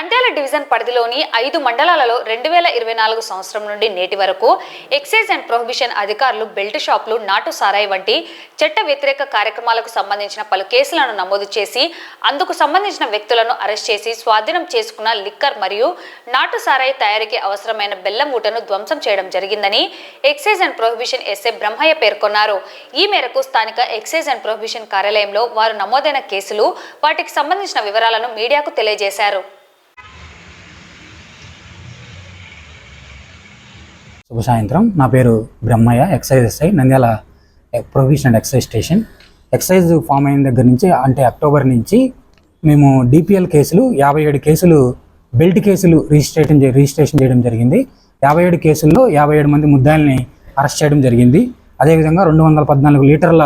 Nandyal division పరిధిలోని ఐదు మండలాలలో రెండు వేల ఇరవై నాలుగు సంవత్సరం నుండి నేటి వరకు ఎక్సైజ్ అండ్ ప్రొహిబిషన్ అధికారులు బెల్ట్ షాపులు నాటు సారాయి వంటి చట్ట వ్యతిరేక కార్యక్రమాలకు సంబంధించిన పలు కేసులను నమోదు చేసి అందుకు సంబంధించిన వ్యక్తులను అరెస్ట్ చేసి స్వాధీనం చేసుకున్న లిక్కర్ మరియు నాటు సారాయి తయారీకి అవసరమైన బెల్లం ఊటను ధ్వంసం చేయడం జరిగిందని excise and prohibition SA Brahmaiah పేర్కొన్నారు. ఈ మేరకు స్థానిక ఎక్సైజ్ అండ్ ప్రొహిబిషన్ కార్యాలయంలో వారు నమోదైన కేసులు వాటికి సంబంధించిన వివరాలను మీడియాకు తెలియజేశారు. శుభ సాయంత్రం. నా పేరు Brahmaiah excise SI Nandyal professional excise station. Excise farm అయిన దగ్గర నుంచి అంటే అక్టోబర్ నుంచి మేము డిపిఎల్ కేసులు యాభై ఏడు కేసులు బెల్ట్ కేసులు రిజిస్ట్రేషన్ రిజిస్ట్రేషన్ చేయడం జరిగింది. యాభై ఏడు కేసుల్లో యాభై ఏడు మంది ముద్దాయిల్ని అరెస్ట్ చేయడం జరిగింది. అదేవిధంగా రెండు వందల పద్నాలుగు లీటర్ల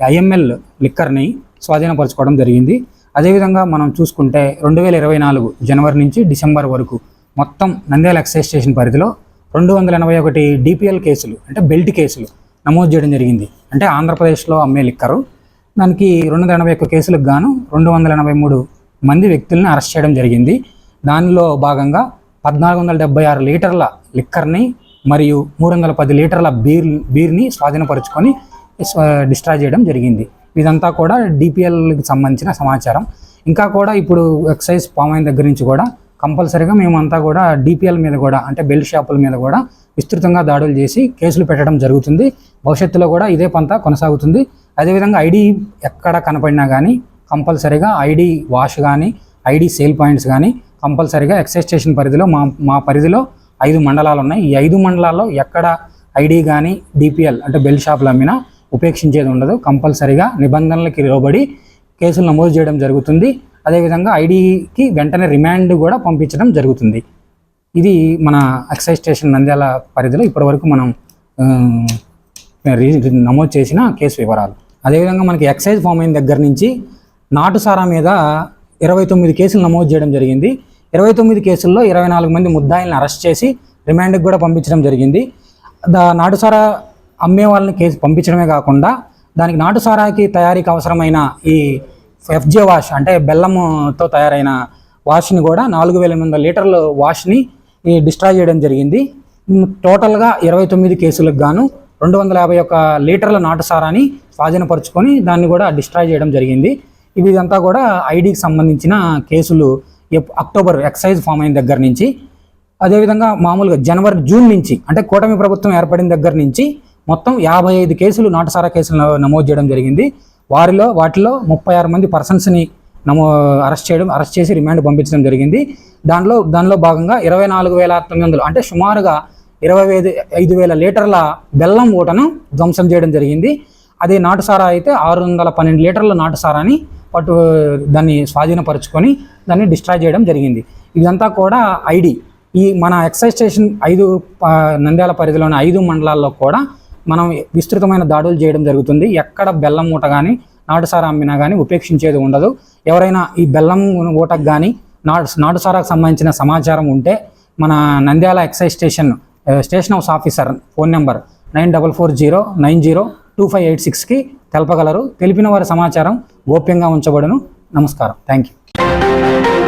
ఐఎంఎల్ లిక్కర్ని స్వాధీనపరచుకోవడం జరిగింది. అదేవిధంగా మనం చూసుకుంటే రెండు వేల ఇరవై నాలుగు జనవరి నుంచి డిసెంబర్ వరకు మొత్తం నంద్యాల ఎక్సైజ్ స్టేషన్ పరిధిలో రెండు వందల ఎనభై ఒకటి డిపిఎల్ కేసులు అంటే బెల్ట్ కేసులు నమోదు చేయడం జరిగింది. అంటే ఆంధ్రప్రదేశ్లో అమ్మే లిక్కరు దానికి రెండు వందల ఎనభై ఒక్క కేసులకు గాను రెండు వందల ఎనభై మూడు మంది వ్యక్తుల్ని అరెస్ట్ చేయడం జరిగింది. దానిలో భాగంగా పద్నాలుగు వందల డెబ్బై ఆరు లీటర్ల లిక్కర్ని మరియు మూడు వందల పది లీటర్ల బీర్ బీర్ని స్వాధీనపరుచుకొని డిస్ట్రాయ్ చేయడం జరిగింది. ఇదంతా కూడా డిపిఎల్కి సంబంధించిన సమాచారం. ఇంకా కూడా ఇప్పుడు ఎక్సైజ్ పామాయిన్ దగ్గర నుంచి కూడా కంపల్సరిగా మేమంతా కూడా డిపిఎల్ మీద కూడా అంటే బెల్ట్ షాపుల మీద కూడా విస్తృతంగా దాడులు చేసి కేసులు పెట్టడం జరుగుతుంది. భవిష్యత్తులో కూడా ఇదే పంత కొనసాగుతుంది. అదేవిధంగా ఐడి ఎక్కడ కనపడినా కానీ కంపల్సరిగా ఐడి వాష్ కానీ ఐడి సేల్ పాయింట్స్ కానీ కంపల్సరిగా ఎక్సైజ్ స్టేషన్ పరిధిలో మా మా పరిధిలో ఐదు మండలాలు ఉన్నాయి. ఈ ఐదు మండలాల్లో ఎక్కడ ఐడి కానీ డిపిఎల్ అంటే బెల్ట్ షాపులు అమ్మినా ఉపేక్షించేది ఉండదు. కంపల్సరిగా నిబంధనలకి లోబడి కేసులు నమోదు చేయడం జరుగుతుంది. అదేవిధంగా ఐడికి వెంటనే రిమాండ్ కూడా పంపించడం జరుగుతుంది. ఇది మన ఎక్సైజ్ స్టేషన్ నంద్యాల పరిధిలో ఇప్పటివరకు మనం రీ- నమోదు చేసిన కేసు వివరాలు. అదేవిధంగా మనకి ఎక్సైజ్ ఫామ్ అయిన దగ్గర నుంచి నాటుసారా మీద ఇరవై తొమ్మిది కేసులు నమోదు చేయడం జరిగింది. ఇరవై తొమ్మిది కేసుల్లో ఇరవై నాలుగు మంది ముద్దాయిల్ని అరెస్ట్ చేసి రిమాండ్కి కూడా పంపించడం జరిగింది. దా నాటుసారా అమ్మే వాళ్ళని కేసు పంపించడమే కాకుండా దానికి నాటుసారాకి తయారీకి అవసరమైన ఈ ఎఫ్జే వాష్ అంటే బెల్లంతో తయారైన వాష్ని కూడా నాలుగు వేల ఎనిమిది వందల లీటర్ల వాష్ని ఈ డిస్ట్రాయ్ చేయడం జరిగింది. టోటల్గా ఇరవై తొమ్మిది కేసులకు గాను రెండు వందల యాభై ఒక్క లీటర్ల నాటుసారాన్ని స్వాధీనపరుచుకొని దాన్ని కూడా డిస్ట్రాయ్ చేయడం జరిగింది. ఇవి ఇదంతా కూడా ఐడికి సంబంధించిన కేసులు ఎప్- అక్టోబర్ ఎక్సైజ్ ఫామ్ అయిన దగ్గర నుంచి. అదేవిధంగా మామూలుగా జనవరి జూన్ నుంచి అంటే కూటమి ప్రభుత్వం ఏర్పడిన దగ్గర నుంచి మొత్తం యాభై ఐదు కేసులు నాటుసారా కేసులు నమోదు చేయడం జరిగింది. వారిలో వాటిలో ముప్పై ఆరు మంది పర్సన్స్ని నమో అరెస్ట్ చేయడం అరెస్ట్ చేసి రిమాండ్ పంపించడం జరిగింది. దానిలో దానిలో భాగంగా ఇరవై నాలుగు వేల తొమ్మిది వందలు అంటే సుమారుగా ఇరవై ఐదు ఐదు వేల లీటర్ల బెల్లం ఊటను ధ్వంసం చేయడం జరిగింది. అదే నాటుసారా అయితే ఆరు వందల పన్నెండు లీటర్ల నాటుసారాని పట్టు దాన్ని స్వాధీనపరుచుకొని దాన్ని డిస్ట్రాయ్ చేయడం జరిగింది. ఇదంతా కూడా ఐడి. ఈ మన ఎక్సైజ్ స్టేషన్ ఐదు నంద్యాల పరిధిలోని ఐదు మండలాల్లో కూడా మనం విస్తృతమైన దాడులు చేయడం జరుగుతుంది. ఎక్కడ బెల్లం మూట కానీ నాటుసారా అమ్మినా కానీ ఉపేక్షించేది ఉండదు. ఎవరైనా ఈ బెల్లం ఊటకు కానీ నాటు నాటుసారాకు సంబంధించిన సమాచారం ఉంటే మన Nandyal excise station station house officer phone number nine double four zero nine zero two five eight సిక్స్కి తెలపగలరు. తెలిపిన వారి సమాచారం గోప్యంగా ఉంచబడును. నమస్కారం. Thank you